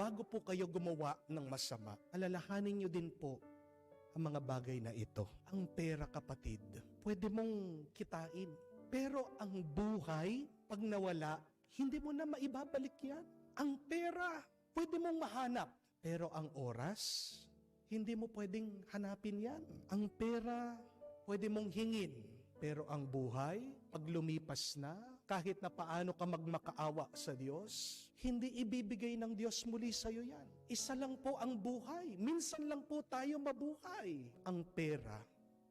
bago po kayo gumawa ng masama, alalahanin nyo din po ang mga bagay na ito. Ang pera kapatid, pwede mong kitain. Pero ang buhay, pag nawala, hindi mo na maibabalik yan. Ang pera, pwede mong mahanap. Pero ang oras, hindi mo pwedeng hanapin yan. Ang pera, pwede mong hingin. Pero ang buhay, pag lumipas na, kahit na paano ka magmakaawa sa Diyos, hindi ibibigay ng Diyos muli sa iyo yan. Isa lang po ang buhay. Minsan lang po tayo mabuhay. Ang pera,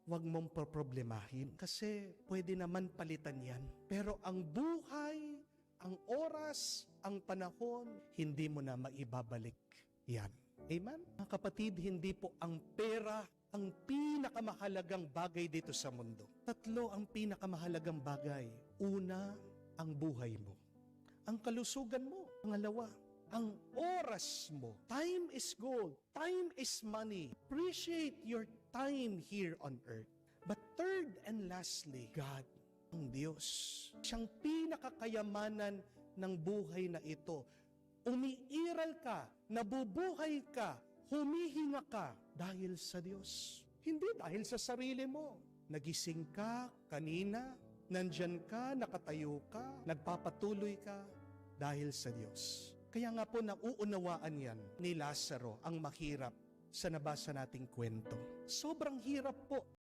huwag mong problemahin kasi pwede naman palitan yan. Pero ang buhay, ang oras, ang panahon, hindi mo na maibabalik yan. Amen? Mga kapatid, hindi po ang pera ang pinakamahalagang bagay dito sa mundo. Tatlo ang pinakamahalagang bagay. Una, ang buhay mo. Ang kalusugan mo. Pangalawa, ang oras mo. Time is gold. Time is money. Appreciate your time here on earth. But third and lastly, God, ang Diyos. Siyang pinakakayamanan ng buhay na ito. Umiiral ka, nabubuhay ka, humihinga ka dahil sa Diyos. Hindi dahil sa sarili mo. Nagising ka kanina, nandyan ka, nakatayo ka, nagpapatuloy ka dahil sa Diyos. Kaya nga po nauunawaan yan ni Lazaro ang mahirap sa nabasa nating kwento. Sobrang hirap po